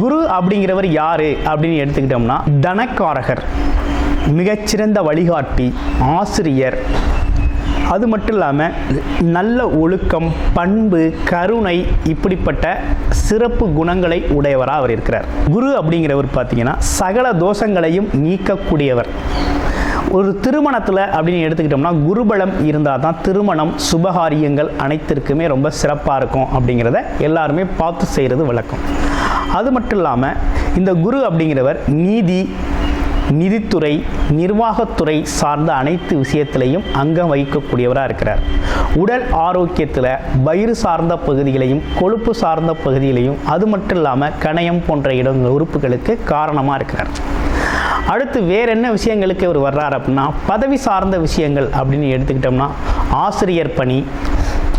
குரு அப்படிங்கிறவர் யார் அப்படின்னு எடுத்துக்கிட்டோம்னா தனக்காரகர் மிகச்சிறந்த வழிகாட்டி ஆசிரியர். அது மட்டும் இல்லாமல் நல்ல ஒழுக்கம் பண்பு கருணை இப்படிப்பட்ட சிறப்பு குணங்களை உடையவராக அவர் இருக்கிறார். குரு அப்படிங்கிறவர் பார்த்தீங்கன்னா சகல தோஷங்களையும் நீக்கக்கூடியவர். ஒரு திருமணத்தில் அப்படின்னு எடுத்துக்கிட்டோம்னா குருபலம் இருந்தால் தான் திருமணம் சுபகாரியங்கள் அனைத்திற்குமே ரொம்ப சிறப்பாக இருக்கும் அப்படிங்கிறத எல்லாருமே பார்த்து செய்கிறது வழக்கம். அது மட்டும் இல்லாமல் இந்த குரு அப்படிங்கிறவர் நீதி நிதித்துறை நிர்வாகத்துறை சார்ந்த அனைத்து விஷயத்திலையும் அங்கம் வகிக்கக்கூடியவராக இருக்கிறார். உடல் ஆரோக்கியத்தில் வயிறு சார்ந்த பகுதிகளையும் கொழுப்பு சார்ந்த பகுதிகளையும் அது மட்டும் இல்லாமல் கணையம் போன்ற இடங்கள் உறுப்புகளுக்கு காரணமாக இருக்கிறார். அடுத்து வேற என்ன விஷயங்களுக்கு இவர் வர்றார் அப்படின்னா பதவி சார்ந்த விஷயங்கள் அப்படின்னு எடுத்துக்கிட்டோம்னா ஆசிரியர் பணி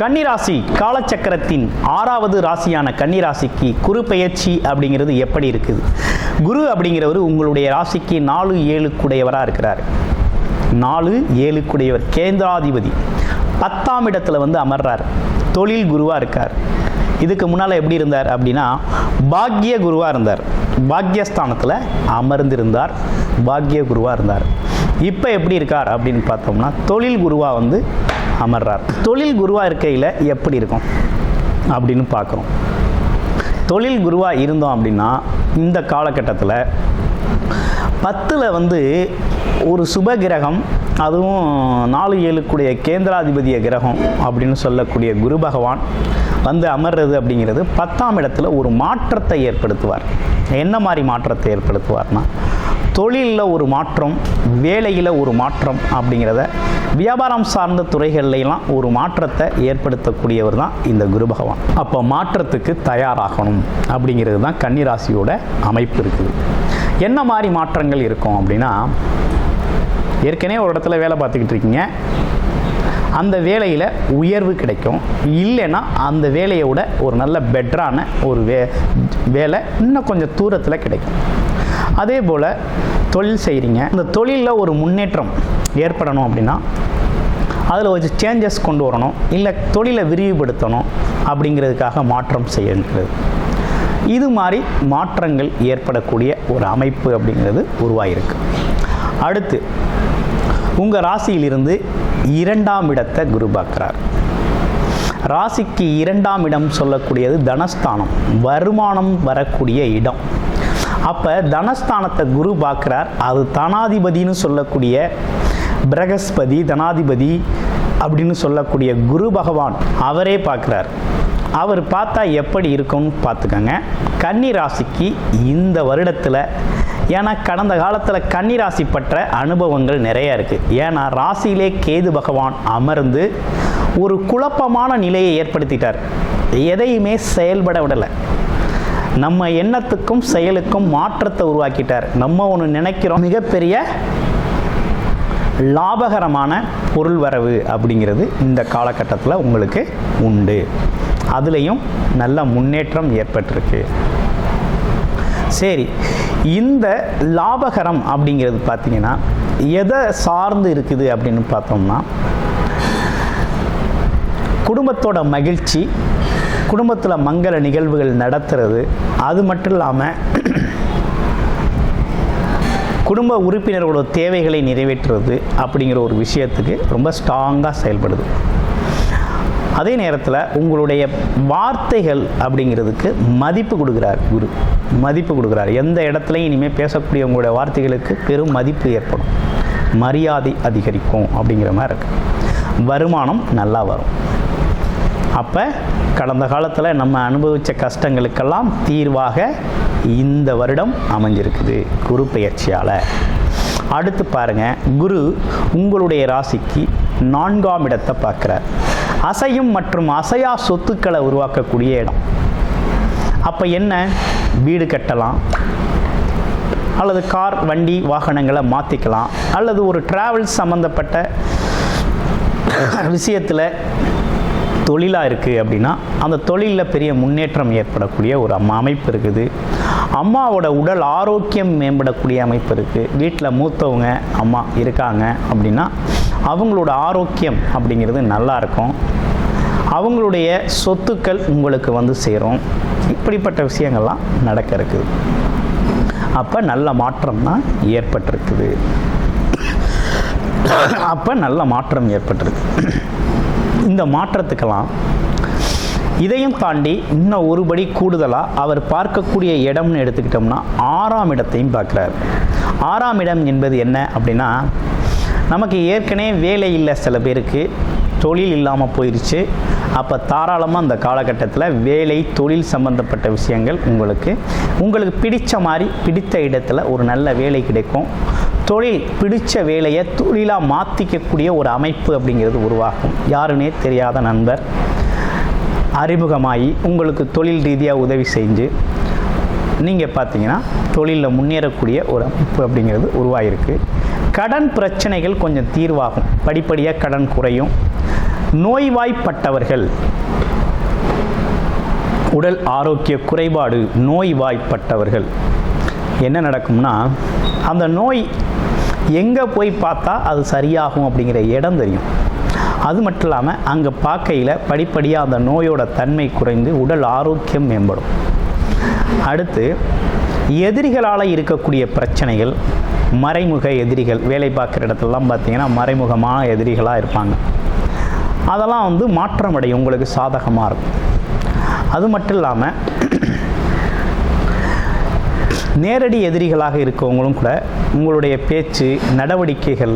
கன்னிராசி காலச்சக்கரத்தின் ஆறாவது ராசியான கன்னிராசிக்கு குரு பெயர்ச்சி அப்படிங்கிறது எப்படி இருக்குது? குரு அப்படிங்கிறவர் உங்களுடைய ராசிக்கு நாலு ஏழுக்குடையவராக இருக்கிறார். நாலு ஏழுக்குடையவர் கேந்திராதிபதி. பத்தாம் இடத்துல வந்து அமர்றார். தொழில் குருவாக இருக்கார். இதுக்கு முன்னால் எப்படி இருந்தார் அப்படின்னா பாக்ய குருவாக இருந்தார். பாக்யஸ்தானத்தில் அமர்ந்திருந்தார். பாக்ய குருவாக இருந்தார். இப்போ எப்படி இருக்கார் அப்படின்னு பார்த்தோம்னா தொழில் குருவாக வந்து அமர்றார். தொழில் குருவாக இருக்கையில் எப்படி இருக்கும்? அப்படின்னு பார்க்குறோம். தொழில் குருவாக இருந்தோம் அப்படின்னா இந்த காலகட்டத்தில் பத்தில் வந்து ஒரு சுப கிரகம் அதுவும் நாலு ஏழுக்குடைய கேந்திராதிபதிய கிரகம் அப்படின்னு சொல்லக்கூடிய குரு பகவான் வந்து அமர்றது அப்படிங்கிறது பத்தாம் இடத்துல ஒரு மாற்றத்தை ஏற்படுத்துவார். என்ன மாதிரி மாற்றத்தை ஏற்படுத்துவார்னா தொழிலில் ஒரு மாற்றம் வேலையில் ஒரு மாற்றம் அப்படிங்கிறத வியாபாரம் சார்ந்த துறைகள்லாம் ஒரு மாற்றத்தை ஏற்படுத்தக்கூடியவர் தான் இந்த குரு பகவான். அப்போ மாற்றத்துக்கு தயாராகணும் அப்படிங்கிறது தான் கன்னிராசியோட அமைப்பு இருக்குது. என்ன மாதிரி மாற்றங்கள் இருக்கும் அப்படின்னா ஏற்கனவே ஒரு இடத்துல வேலை பார்த்துக்கிட்டு இருக்கீங்க. அந்த வேலையில் உயர்வு கிடைக்கும். இல்லைன்னா அந்த வேலையை விட ஒரு நல்ல பெட்டரான ஒரு வே வேலை இன்னும் கொஞ்சம் தூரத்தில் கிடைக்கும். அதே போல் தொழில் செய்கிறீங்க இந்த தொழிலில் ஒரு முன்னேற்றம் ஏற்படணும் அப்படின்னா அதில் ஒரு சேஞ்சஸ் கொண்டு வரணும். இல்லை தொழிலை விரிவுபடுத்தணும் அப்படிங்கிறதுக்காக மாற்றம் செய்யணுங்கிறது இது மாதிரி மாற்றங்கள் ஏற்படக்கூடிய ஒரு அமைப்பு அப்படிங்கிறது உருவாகிருக்கு அடுத்து உங்கள் ராசியிலிருந்து இரண்டாம் இடத்தை குரு பார்க்குறார். ராசிக்கு இரண்டாம் இடம் சொல்லக்கூடியது தனஸ்தானம். வருமானம் வரக்கூடிய இடம். அப்போ தனஸ்தானத்தை குரு பார்க்குறார். அது தனாதிபதினு சொல்லக்கூடிய பிரகஸ்பதி தனாதிபதி அப்படின்னு சொல்லக்கூடிய குரு பகவான் அவரே பார்க்குறார். அவர் பார்த்தா எப்படி இருக்கும்னு பார்த்துக்கோங்க. கன்னி ராசிக்கு இந்த வருடத்தில் ஏன்னா கடந்த காலத்தில் கன்னி ராசி பற்ற அனுபவங்கள் நிறைய இருக்குது ஏன்னா ராசியிலே கேது பகவான் அமர்ந்து ஒரு குழப்பமான நிலையை ஏற்படுத்திட்டார். எதையுமே செயல்பட விடலை. நம்ம எண்ணத்துக்கும் செயலுக்கும் மாற்றத்தை உருவாக்கிட்டார். நம்ம ஒன்று நினைக்கிறோம் மிகப்பெரிய லாபகரமான பொருள் வரவு அப்படிங்கிறது இந்த காலகட்டத்தில் உங்களுக்கு உண்டு. அதுலேயும் நல்ல முன்னேற்றம் ஏற்பட்டிருக்கு. சரி இந்த லாபகரம் அப்படிங்கிறது பார்த்தீங்கன்னா எதை சார்ந்து இருக்குது அப்படின்னு பார்த்தோம்னா குடும்பத்தோட மகிழ்ச்சி குடும்பத்தில் மங்கள நிகழ்வுகள் நடத்துறது அது மட்டும் இல்லாமல் குடும்ப உறுப்பினர்களோட தேவைகளை நிறைவேற்றுறது அப்படிங்கிற ஒரு விஷயத்துக்கு ரொம்ப ஸ்ட்ராங்காக செயல்படுது. அதே நேரத்தில் உங்களுடைய வார்த்தைகள் அப்படிங்கிறதுக்கு மதிப்பு கொடுக்குறார் குரு. மதிப்பு கொடுக்குறார். எந்த இடத்துலையும் இனிமேல் பேசக்கூடிய உங்களுடைய வார்த்தைகளுக்கு பெரும் மதிப்பு ஏற்படும். மரியாதை அதிகரிக்கும் அப்படிங்கிற மாதிரி இருக்குது வருமானம் நல்லா வரும். அப்போ கடந்த காலத்தில் நம்ம அனுபவித்த கஷ்டங்களுக்கெல்லாம் தீர்வாக இந்த வருடம் அமைஞ்சிருக்குது குரு பயிற்சியால் அடுத்து பாருங்கள் குரு உங்களுடைய ராசிக்கு நான்காம் இடத்தை பார்க்குறார். அசையும் மற்றும் அசையா சொத்துக்களை உருவாக்கக்கூடிய இடம். அப்போ என்ன? வீடு கட்டலாம் அல்லது கார் வண்டி வாகனங்களை மாற்றிக்கலாம் அல்லது ஒரு டிராவல்ஸ் சம்மந்தப்பட்ட விஷயத்தில் தொழிலாக இருக்குது அப்படின்னா அந்த தொழிலில் பெரிய முன்னேற்றம் ஏற்படக்கூடிய ஒரு அம்மா அமைப்பு இருக்குது. அம்மாவோட உடல் ஆரோக்கியம் மேம்படக்கூடிய அமைப்பு இருக்குது வீட்டில் மூத்தவங்க அம்மா இருக்காங்க அப்படின்னா அவங்களோட ஆரோக்கியம் அப்படிங்கிறது நல்லா இருக்கும். அவங்களுடைய சொத்துக்கள் உங்களுக்கு வந்து சேரும். இப்படிப்பட்ட விஷயங்கள்லாம் நடக்க இருக்குது. அப்போ நல்ல மாற்றம் தான் ஏற்பட்டிருக்குது. அப்போ நல்ல மாற்றம் ஏற்பட்டிருக்கு. இந்த மாற்றத்துக்கெல்லாம் இதையும் தாண்டி இன்னும் ஒருபடி கூடுதலாக அவர் பார்க்கக்கூடிய இடம்னு எடுத்துக்கிட்டோம்னா ஆறாம் இடத்தையும் பார்க்குறார். ஆறாம் இடம் என்பது என்ன அப்படின்னா நமக்கு ஏற்கனவே வேலை இல்லை சில பேருக்கு தொழில் இல்லாமல் போயிடுச்சு அப்போ தாராளமாக அந்த காலகட்டத்தில் வேலை தொழில் சம்பந்தப்பட்ட விஷயங்கள் உங்களுக்கு உங்களுக்கு பிடித்த மாதிரி பிடித்த இடத்துல ஒரு நல்ல வேலை கிடைக்கும். தொழில் பிடித்த வேலையை தொழிலாக மாற்றிக்கக்கூடிய ஒரு அமைப்பு அப்படிங்கிறது உருவாகும். யாருன்னே தெரியாத நண்பர். அறிமுகமாகி உங்களுக்கு தொழில் ரீதியாக உதவி செஞ்சு நீங்கள் பார்த்தீங்கன்னா தொழிலில் முன்னேறக்கூடிய ஒரு அமைப்பு அப்படிங்கிறது உருவாகிருக்கு கடன் பிரச்சனைகள் கொஞ்சம் தீர்வாகும். படிப்படியாக கடன் குறையும். நோய்வாய்ப்பட்டவர்கள் உடல் ஆரோக்கிய குறைபாடு நோய்வாய்ப்பட்டவர்கள் என்ன நடக்கும்னா அந்த நோய் எங்கே போய் பார்த்தா அது சரியாகும் அப்படிங்கிற இடம் தெரியும். அது மட்டும் இல்லாமல் அங்கே பார்க்கையில் படிப்படியாக அந்த நோயோட தன்மை குறைந்து உடல் ஆரோக்கியம் மேம்படும். அடுத்து எதிரிகளால் இருக்கக்கூடிய பிரச்சனைகள் மறைமுக எதிரிகள் வேலை பார்க்குற இடத்துலலாம் பார்த்தீங்கன்னா மறைமுகமான எதிரிகளாக இருப்பாங்க. அதெல்லாம் வந்து மாற்றம் அடையும் உங்களுக்கு சாதகமாக இருக்கும். அது மட்டும் இல்லாமல் நேரடி எதிரிகளாக இருக்கவங்களும் கூட உங்களுடைய பேச்சு நடவடிக்கைகள்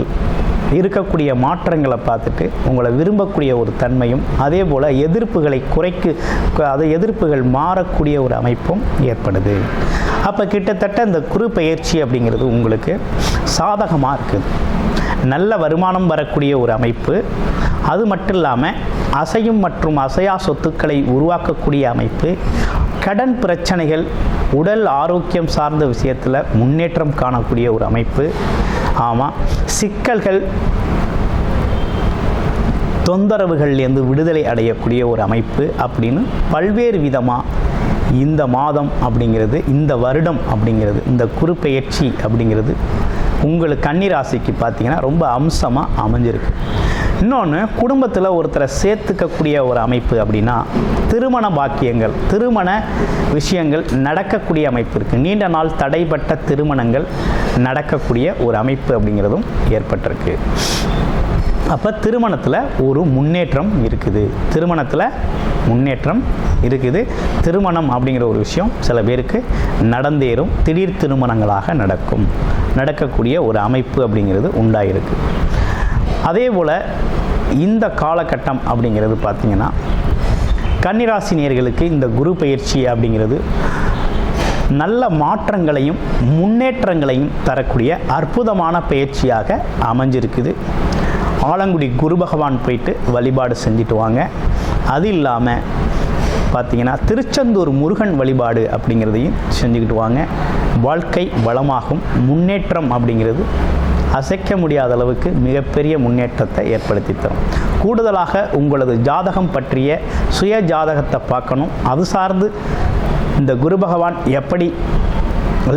இருக்கக்கூடிய மாற்றங்களை பார்த்துட்டு உங்களை விரும்பக்கூடிய ஒரு தன்மையும் அதே போல் எதிர்ப்புகளை குறைக்கு அது எதிர்ப்புகள் மாறக்கூடிய ஒரு அமைப்பும் ஏற்படுது. அப்போ கிட்டத்தட்ட இந்த குரு பயிற்சி அப்படிங்கிறது உங்களுக்கு சாதகமாக இருக்குது. நல்ல வருமானம் வரக்கூடிய ஒரு அமைப்பு. அது மட்டும் இல்லாமல் அசையும் மற்றும் அசையா சொத்துக்களை உருவாக்கக்கூடிய அமைப்பு. கடன் பிரச்சனைகள் உடல் ஆரோக்கியம் சார்ந்த விஷயத்தில் முன்னேற்றம் காணக்கூடிய ஒரு அமைப்பு. ஆமாம் சிக்கல்கள் தொந்தரவுகள்லேருந்து விடுதலை அடையக்கூடிய ஒரு அமைப்பு அப்படின்னு பல்வேறு விதமாக இந்த மாதம் அப்படிங்கிறது இந்த வருடம் அப்படிங்கிறது இந்த குறுப்பெயர்ச்சி அப்படிங்கிறது உங்களுக்கு கன்னிராசிக்கு பார்த்தீங்கன்னா ரொம்ப அம்சமாக அமைஞ்சிருக்கு. இன்னொன்று குடும்பத்தில் ஒருத்தரை சேர்த்துக்கக்கூடிய ஒரு அமைப்பு அப்படின்னா திருமண பாக்கியங்கள் திருமண விஷயங்கள் நடக்கக்கூடிய அமைப்பு இருக்குது நீண்ட நாள் தடைப்பட்ட திருமணங்கள் நடக்கக்கூடிய ஒரு அமைப்பு அப்படிங்கிறதும் ஏற்பட்டிருக்கு. அப்போ திருமணத்தில் ஒரு முன்னேற்றம் இருக்குது. திருமணத்தில் முன்னேற்றம் இருக்குது. திருமணம் அப்படிங்கிற ஒரு விஷயம் சில பேருக்கு நடந்தேறும். திடீர் திருமணங்களாக நடக்கும். நடக்கக்கூடிய ஒரு அமைப்பு அப்படிங்கிறது உண்டாயிருக்கு. அதே போல் இந்த காலகட்டம் அப்படிங்கிறது பார்த்திங்கன்னா கன்னிராசி நேர்களுக்கு இந்த குரு பயிற்சி அப்படிங்கிறது நல்ல மாற்றங்களையும் முன்னேற்றங்களையும் தரக்கூடிய அற்புதமான பயிற்சியாக அமைஞ்சிருக்குது. ஆலங்குடி குரு பகவான் போயிட்டு வழிபாடு செஞ்சுட்டு வாங்க. அது இல்லாமல் பார்த்தீங்கன்னா திருச்செந்தூர் முருகன் வழிபாடு அப்படிங்கிறதையும் செஞ்சுக்கிட்டு வாங்க. வாழ்க்கை வளமாகும் முன்னேற்றம் அப்படிங்கிறது அசைக்க முடியாத அளவுக்கு மிகப்பெரிய முன்னேற்றத்தை ஏற்படுத்தி தரும் கூடுதலாக உங்களது ஜாதகம் பற்றிய சுய ஜாதகத்தை பார்க்கணும். அது சார்ந்து இந்த குரு பகவான் எப்படி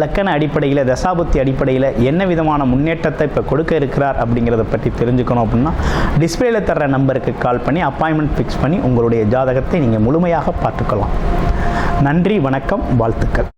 லக்கண அடிப்படையில் தசாபுத்தி அடிப்படையில் என்ன விதமான முன்னேற்றத்தை இப்போ கொடுக்க இருக்கிறார் அப்படிங்கிறத பற்றி தெரிஞ்சுக்கணும் அப்படின்னா டிஸ்பிளேல தர்ற நம்பருக்கு கால் பண்ணி அப்பாயின்மெண்ட் ஃபிக்ஸ் பண்ணி உங்களுடைய ஜாதகத்தை நீங்கள் முழுமையாக பார்த்துக்கலாம். நன்றி வணக்கம் வாழ்த்துக்கள்.